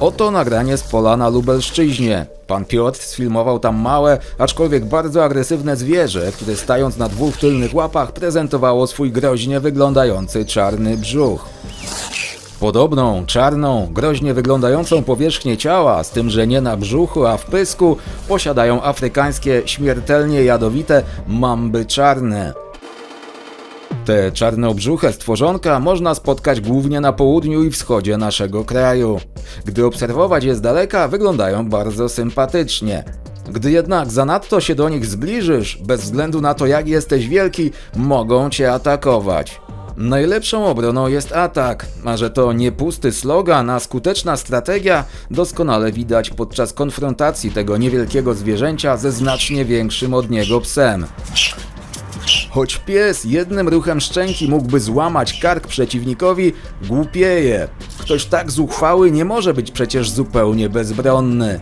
Oto nagranie z pola na Lubelszczyźnie. Pan Piotr sfilmował tam małe, aczkolwiek bardzo agresywne zwierzę, które stając na dwóch tylnych łapach prezentowało swój groźnie wyglądający czarny brzuch. Podobną, czarną, groźnie wyglądającą powierzchnię ciała, z tym, że nie na brzuchu, a w pysku, posiadają afrykańskie, śmiertelnie jadowite mamby czarne. Te czarnobrzuche stworzonka można spotkać głównie na południu i wschodzie naszego kraju. Gdy obserwować je z daleka, wyglądają bardzo sympatycznie. Gdy jednak zanadto się do nich zbliżysz, bez względu na to jak jesteś wielki, mogą cię atakować. Najlepszą obroną jest atak, a że to nie pusty slogan, a skuteczna strategia, doskonale widać podczas konfrontacji tego niewielkiego zwierzęcia ze znacznie większym od niego psem. Choć pies jednym ruchem szczęki mógłby złamać kark przeciwnikowi, głupieje. Ktoś tak zuchwały nie może być przecież zupełnie bezbronny.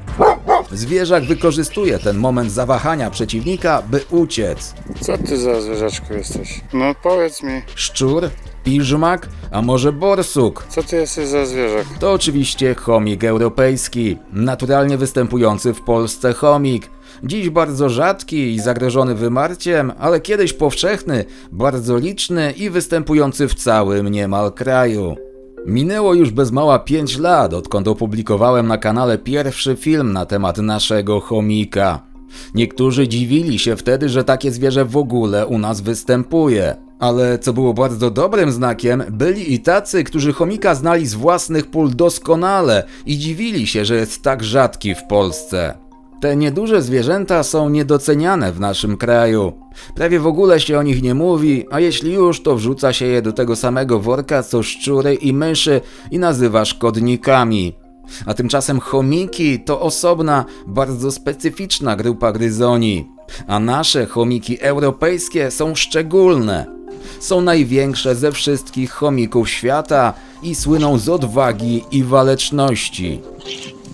Zwierzak wykorzystuje ten moment zawahania przeciwnika, by uciec. Co ty za zwierzaczku jesteś? No powiedz mi, Szczur, piżmak, a może borsuk? co ty jesteś za zwierzak? To oczywiście chomik europejski, naturalnie występujący w Polsce chomik. Dziś bardzo rzadki i zagrożony wymarciem, ale kiedyś powszechny, bardzo liczny i występujący w całym niemal kraju. Minęło już bez mała 5 lat, odkąd opublikowałem na kanale pierwszy film na temat naszego chomika. Niektórzy dziwili się wtedy, że takie zwierzę w ogóle u nas występuje. Ale co było bardzo dobrym znakiem, byli i tacy, którzy chomika znali z własnych pól doskonale i dziwili się, że jest tak rzadki w Polsce. Te nieduże zwierzęta są niedoceniane w naszym kraju. Prawie w ogóle się o nich nie mówi, a jeśli już, to wrzuca się je do tego samego worka co szczury i myszy i nazywa szkodnikami. A tymczasem chomiki to osobna, bardzo specyficzna grupa gryzoni. A nasze chomiki europejskie są szczególne. Są największe ze wszystkich chomików świata i słyną z odwagi i waleczności.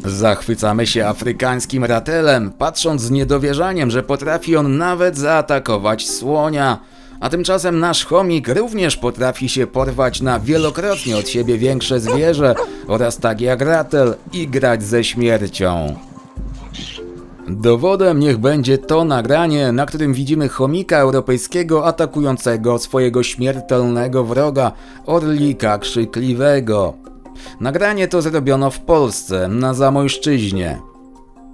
Zachwycamy się afrykańskim ratelem, patrząc z niedowierzaniem, że potrafi on nawet zaatakować słonia. A tymczasem nasz chomik również potrafi się porwać na wielokrotnie od siebie większe zwierzę oraz tak jak ratel i grać ze śmiercią. Dowodem niech będzie to nagranie, na którym widzimy chomika europejskiego atakującego swojego śmiertelnego wroga, orlika krzykliwego. Nagranie to zrobiono w Polsce, na Zamojszczyźnie.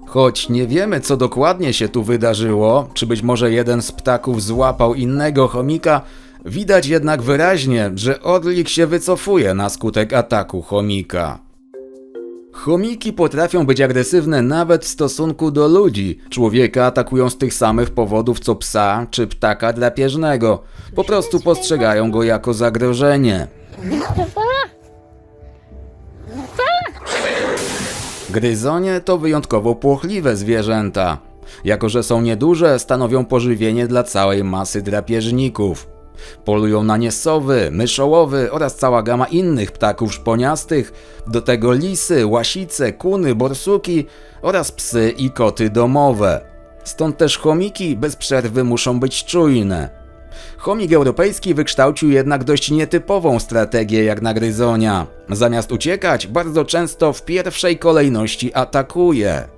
Choć nie wiemy, co dokładnie się tu wydarzyło, czy być może jeden z ptaków złapał innego chomika, widać jednak wyraźnie, że orlik się wycofuje na skutek ataku chomika. Chomiki potrafią być agresywne nawet w stosunku do ludzi. Człowieka atakują z tych samych powodów co psa czy ptaka drapieżnego. Po prostu postrzegają go jako zagrożenie. Gryzonie to wyjątkowo płochliwe zwierzęta. Jako, że są nieduże, stanowią pożywienie dla całej masy drapieżników. Polują na nie sowy, myszołowy oraz cała gama innych ptaków szponiastych, do tego lisy, łasice, kuny, borsuki oraz psy i koty domowe. Stąd też chomiki bez przerwy muszą być czujne. Chomik europejski wykształcił jednak dość nietypową strategię jak na gryzonia. Zamiast uciekać, bardzo często w pierwszej kolejności atakuje.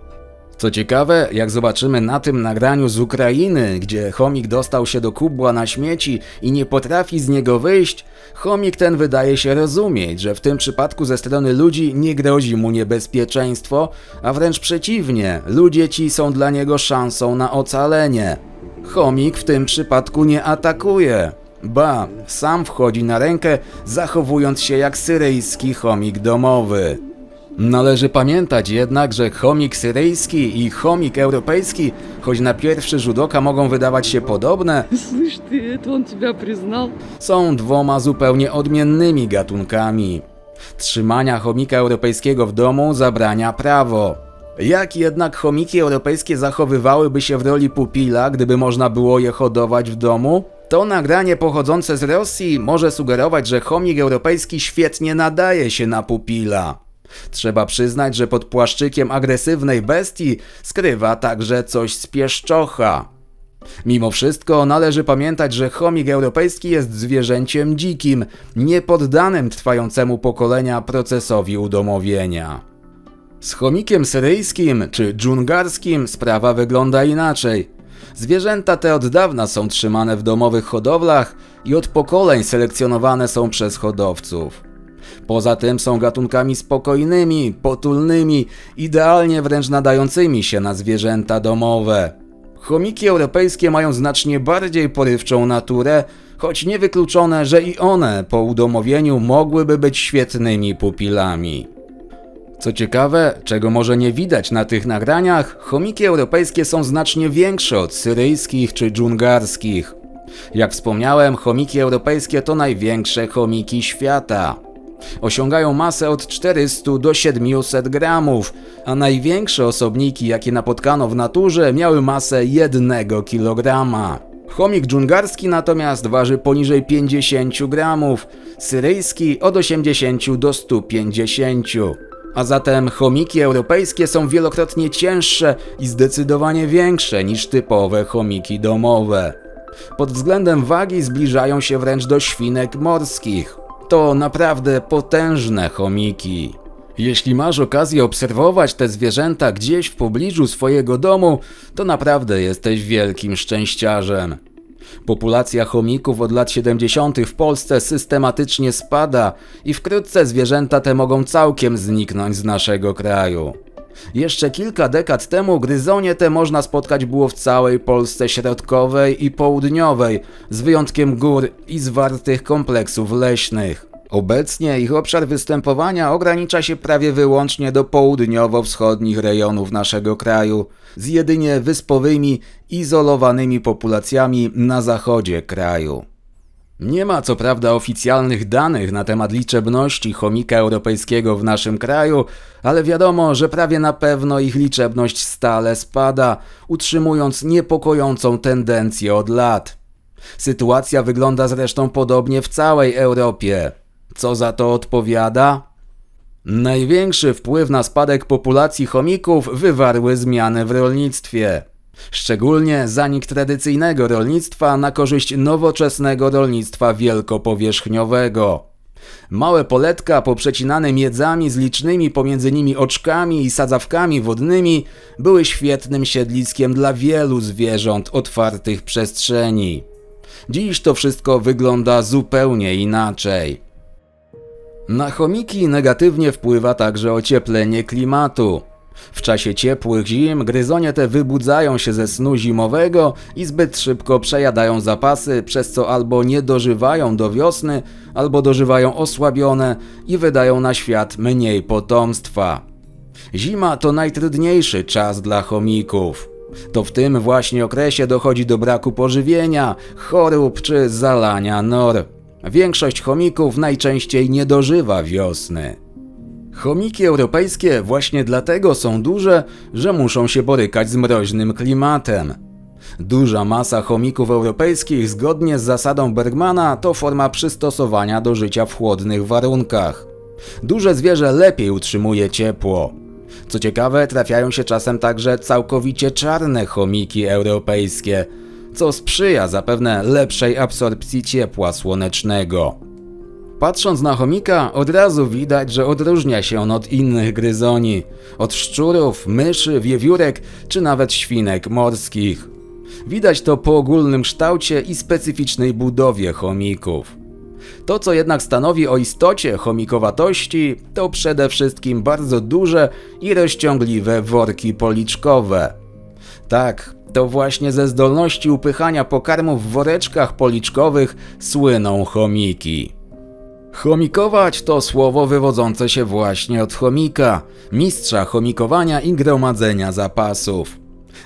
Co ciekawe, jak zobaczymy na tym nagraniu z Ukrainy, gdzie chomik dostał się do kubła na śmieci i nie potrafi z niego wyjść, chomik ten wydaje się rozumieć, że w tym przypadku ze strony ludzi nie grozi mu niebezpieczeństwo, a wręcz przeciwnie, ludzie ci są dla niego szansą na ocalenie. Chomik w tym przypadku nie atakuje. Ba, sam wchodzi na rękę, zachowując się jak syryjski chomik domowy. Należy pamiętać jednak, że chomik syryjski i chomik europejski, choć na pierwszy rzut oka mogą wydawać się podobne, Слышь ты, это он тебя признал? są dwoma zupełnie odmiennymi gatunkami. Trzymania chomika europejskiego w domu zabrania prawo. Jak jednak chomiki europejskie zachowywałyby się w roli pupila, gdyby można było je hodować w domu? To nagranie pochodzące z Rosji może sugerować, że chomik europejski świetnie nadaje się na pupila. Trzeba przyznać, że pod płaszczykiem agresywnej bestii skrywa także coś z pieszczocha. Mimo wszystko należy pamiętać, że chomik europejski jest zwierzęciem dzikim, niepoddanym trwającemu pokolenia procesowi udomowienia. Z chomikiem syryjskim czy dżungarskim sprawa wygląda inaczej. Zwierzęta te od dawna są trzymane w domowych hodowlach i od pokoleń selekcjonowane są przez hodowców. Poza tym są gatunkami spokojnymi, potulnymi, idealnie wręcz nadającymi się na zwierzęta domowe. Chomiki europejskie mają znacznie bardziej porywczą naturę, choć niewykluczone, że i one po udomowieniu mogłyby być świetnymi pupilami. Co ciekawe, czego może nie widać na tych nagraniach, chomiki europejskie są znacznie większe od syryjskich czy dżungarskich. Jak wspomniałem, chomiki europejskie to największe chomiki świata. Osiągają masę od 400 do 700 gramów, a największe osobniki, jakie napotkano w naturze, miały masę 1 kg. Chomik dżungarski natomiast waży poniżej 50 gramów, syryjski od 80 do 150. A zatem chomiki europejskie są wielokrotnie cięższe i zdecydowanie większe niż typowe chomiki domowe. Pod względem wagi zbliżają się wręcz do świnek morskich. To naprawdę potężne chomiki. Jeśli masz okazję obserwować te zwierzęta gdzieś w pobliżu swojego domu, to naprawdę jesteś wielkim szczęściarzem. Populacja chomików od lat 70. w Polsce systematycznie spada i wkrótce zwierzęta te mogą całkiem zniknąć z naszego kraju. Jeszcze kilka dekad temu gryzonie te można spotkać było w całej Polsce środkowej i południowej, z wyjątkiem gór i zwartych kompleksów leśnych. Obecnie ich obszar występowania ogranicza się prawie wyłącznie do południowo-wschodnich rejonów naszego kraju, z jedynie wyspowymi, izolowanymi populacjami na zachodzie kraju. Nie ma co prawda oficjalnych danych na temat liczebności chomika europejskiego w naszym kraju, ale wiadomo, że prawie na pewno ich liczebność stale spada, utrzymując niepokojącą tendencję od lat. Sytuacja wygląda zresztą podobnie w całej Europie. Co za to odpowiada? Największy wpływ na spadek populacji chomików wywarły zmiany w rolnictwie. Szczególnie zanik tradycyjnego rolnictwa na korzyść nowoczesnego rolnictwa wielkopowierzchniowego. Małe poletka poprzecinane miedzami z licznymi pomiędzy nimi oczkami i sadzawkami wodnymi były świetnym siedliskiem dla wielu zwierząt otwartych przestrzeni. Dziś to wszystko wygląda zupełnie inaczej. Na chomiki negatywnie wpływa także ocieplenie klimatu. W czasie ciepłych zim gryzonie te wybudzają się ze snu zimowego i zbyt szybko przejadają zapasy, przez co albo nie dożywają do wiosny, albo dożywają osłabione i wydają na świat mniej potomstwa. Zima to najtrudniejszy czas dla chomików. To w tym właśnie okresie dochodzi do braku pożywienia, chorób czy zalania nor. Większość chomików najczęściej nie dożywa wiosny. Chomiki europejskie właśnie dlatego są duże, że muszą się borykać z mroźnym klimatem. Duża masa chomików europejskich zgodnie z zasadą Bergmana to forma przystosowania do życia w chłodnych warunkach. Duże zwierzę lepiej utrzymuje ciepło. Co ciekawe, trafiają się czasem także całkowicie czarne chomiki europejskie, co sprzyja zapewne lepszej absorpcji ciepła słonecznego. Patrząc na chomika, od razu widać, że odróżnia się on od innych gryzoni, od szczurów, myszy, wiewiórek czy nawet świnek morskich. Widać to po ogólnym kształcie i specyficznej budowie chomików. To, co jednak stanowi o istocie chomikowatości, to przede wszystkim bardzo duże i rozciągliwe worki policzkowe. Tak, to właśnie ze zdolności upychania pokarmów w woreczkach policzkowych słyną chomiki. Chomikować to słowo wywodzące się właśnie od chomika, mistrza chomikowania i gromadzenia zapasów.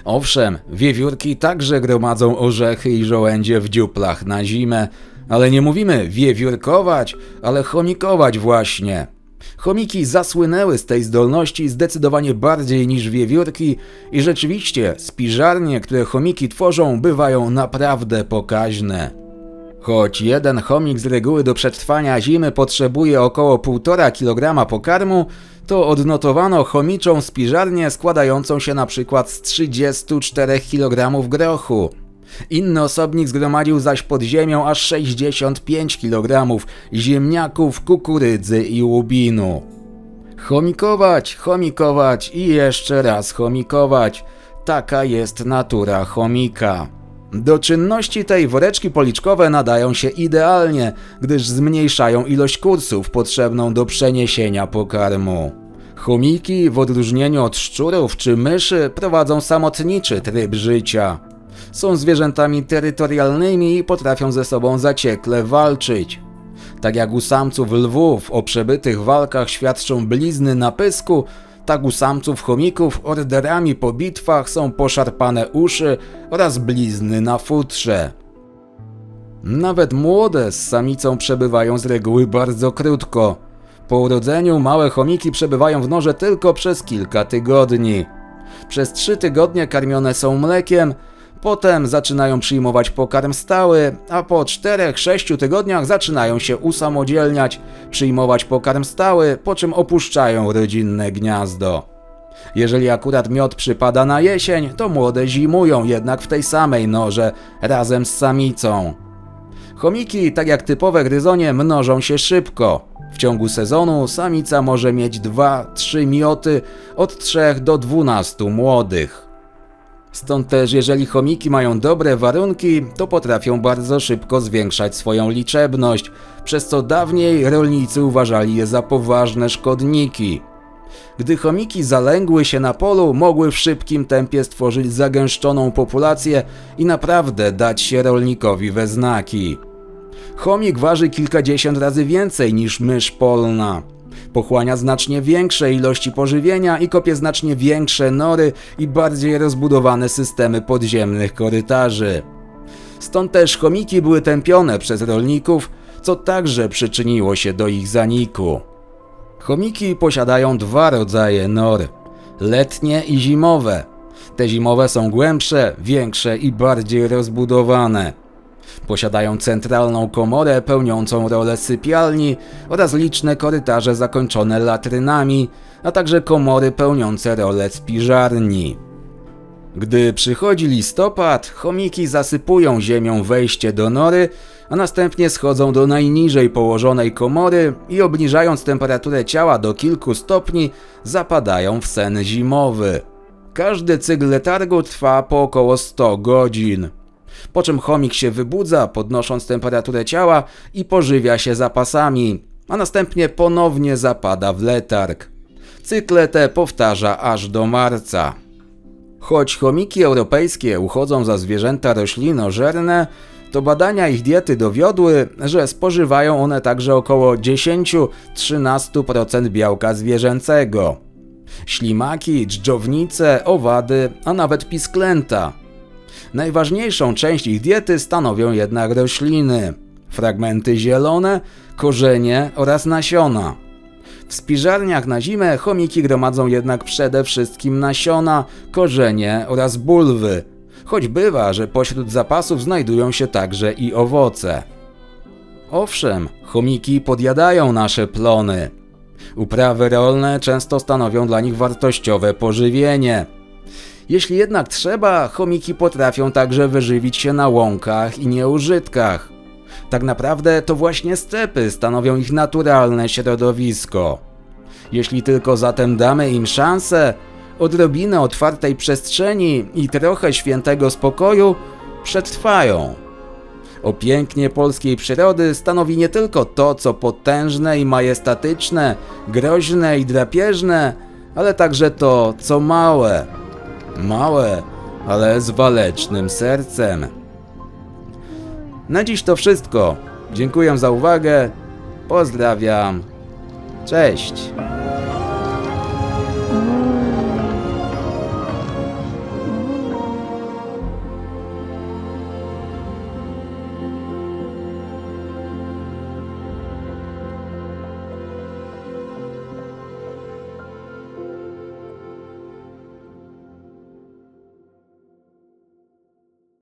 Owszem, wiewiórki także gromadzą orzechy i żołędzie w dziuplach na zimę, ale nie mówimy wiewiórkować, ale chomikować właśnie. Chomiki zasłynęły z tej zdolności zdecydowanie bardziej niż wiewiórki i rzeczywiście spiżarnie, które chomiki tworzą, bywają naprawdę pokaźne. Choć jeden chomik z reguły do przetrwania zimy potrzebuje około 1,5 kg pokarmu, to odnotowano chomiczą spiżarnię składającą się na przykład z 34 kg grochu. Inny osobnik zgromadził zaś pod ziemią aż 65 kg ziemniaków, kukurydzy i łubinu. Chomikować, chomikować i jeszcze raz chomikować. Taka jest natura chomika. Do czynności tej woreczki policzkowe nadają się idealnie, gdyż zmniejszają ilość kursów potrzebną do przeniesienia pokarmu. Chomiki, w odróżnieniu od szczurów czy myszy, prowadzą samotniczy tryb życia. Są zwierzętami terytorialnymi i potrafią ze sobą zaciekle walczyć. Tak jak u samców lwów o przebytych walkach świadczą blizny na pysku, tak u samców chomików orderami po bitwach są poszarpane uszy oraz blizny na futrze. Nawet młode z samicą przebywają z reguły bardzo krótko. Po urodzeniu małe chomiki przebywają w norze tylko przez kilka tygodni. Przez trzy tygodnie karmione są mlekiem, potem zaczynają przyjmować pokarm stały, a po 4-6 tygodniach zaczynają się usamodzielniać, przyjmować pokarm stały, po czym opuszczają rodzinne gniazdo. Jeżeli akurat miod przypada na jesień, to młode zimują jednak w tej samej norze razem z samicą. Chomiki, tak jak typowe gryzonie, mnożą się szybko. W ciągu sezonu samica może mieć 2-3 mioty od 3 do 12 młodych. Stąd też, jeżeli chomiki mają dobre warunki, to potrafią bardzo szybko zwiększać swoją liczebność, przez co dawniej rolnicy uważali je za poważne szkodniki. Gdy chomiki zalęgły się na polu, mogły w szybkim tempie stworzyć zagęszczoną populację i naprawdę dać się rolnikowi we znaki. Chomik waży kilkadziesiąt razy więcej niż mysz polna. Pochłania znacznie większe ilości pożywienia i kopie znacznie większe nory i bardziej rozbudowane systemy podziemnych korytarzy. Stąd też chomiki były tępione przez rolników, co także przyczyniło się do ich zaniku. Chomiki posiadają dwa rodzaje nor: letnie i zimowe. Te zimowe są głębsze, większe i bardziej rozbudowane. Posiadają centralną komorę pełniącą rolę sypialni oraz liczne korytarze zakończone latrynami, a także komory pełniące rolę spiżarni. Gdy przychodzi listopad, chomiki zasypują ziemią wejście do nory, a następnie schodzą do najniżej położonej komory i obniżając temperaturę ciała do kilku stopni, zapadają w sen zimowy. Każdy cykl letargu trwa po około 100 godzin. Po czym chomik się wybudza, podnosząc temperaturę ciała i pożywia się zapasami, a następnie ponownie zapada w letarg. Cykle te powtarza aż do marca. Choć chomiki europejskie uchodzą za zwierzęta roślinożerne, to badania ich diety dowiodły, że spożywają one także około 10-13% białka zwierzęcego. Ślimaki, dżdżownice, owady, a nawet pisklęta. Najważniejszą część ich diety stanowią jednak rośliny, fragmenty zielone, korzenie oraz nasiona. W spiżarniach na zimę chomiki gromadzą jednak przede wszystkim nasiona, korzenie oraz bulwy, choć bywa, że pośród zapasów znajdują się także i owoce. Owszem, chomiki podjadają nasze plony. Uprawy rolne często stanowią dla nich wartościowe pożywienie. Jeśli jednak trzeba, chomiki potrafią także wyżywić się na łąkach i nieużytkach. Tak naprawdę to właśnie stepy stanowią ich naturalne środowisko. Jeśli tylko zatem damy im szansę, odrobinę otwartej przestrzeni i trochę świętego spokoju, przetrwają. O pięknie polskiej przyrody stanowi nie tylko to, co potężne i majestatyczne, groźne i drapieżne, ale także to, co małe. Małe, ale z walecznym sercem. Na dziś to wszystko. Dziękuję za uwagę. Pozdrawiam. Cześć.